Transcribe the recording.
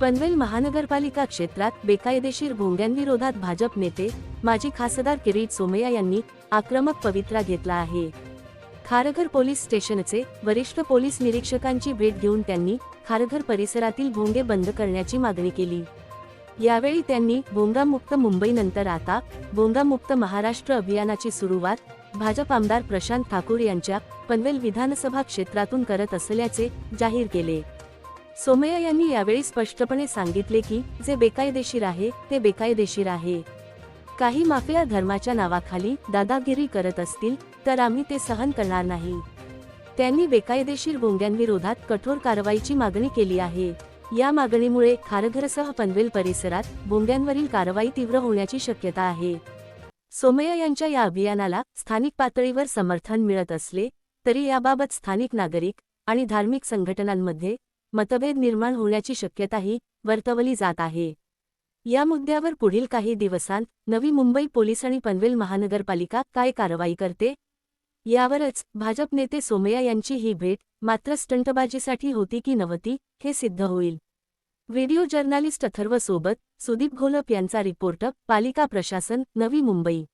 पनवेल महानगरपालिका क्षेत्रात बेकायदेशीर भोंग्यांविरोधात भाजप नेते माजी खासदार किरीट सोमय्या यांनी आक्रमक पवित्रा घेतला आहे. खारघर पोलीस स्टेशनचे वरिष्ठ पोलीस निरीक्षकांची भेट घेऊन त्यांनी खारघर परिसरातील भोंगे बंद करण्याची मागणी केली. यावेळी त्यांनी भोंगामुक्त मुंबईनंतर आता भोंगामुक्त महाराष्ट्र अभियानाची सुरुवात भाजप आमदार प्रशांत ठाकूर यांच्या पनवेल विधानसभा क्षेत्रातून करत असल्याचे जाहीर केले. सोमय्या यांनी यावेळी स्पष्टपणे सांगितले की जे बेकायदेशीर आहे ते बेकायदेशीर आहे. काही माफिया धर्माच्या नावाखाली दादागिरी करत असतील तर आम्ही ते सहन करणार नाही. त्यांनी बेकायदेशीर भोंग्यांविरोधात कठोर कारवाईची मागणी केली आहे. या मागणीमुळे खारघरसह पनवेल परिसरात भोंग्यांवरील कारवाई तीव्र होण्याची शक्यता आहे. सोमय्या यांच्या या अभियानाला स्थानिक पातळीवर समर्थन मिळत असले तरी याबाबत स्थानिक नागरिक आणि धार्मिक संघटनांमध्ये मतभेद निर्माण होण्याची शक्यताही वर्तवली जात आहे. या मुद्द्यावर पुढील काही दिवसांत नवी मुंबई पोलीस आणि पनवेल महानगरपालिका काय कारवाई करते? यावरच भाजप नेते सोमय्या यांची ही भेट मात्र स्टंटबाजीसाठी होती की नव्हती हे सिद्ध होईल. व्हिडिओ जर्नालिस्ट अथर्व सोबत सुदीप घोलप यांचा रिपोर्ट पालिका प्रशासन नवी मुंबई.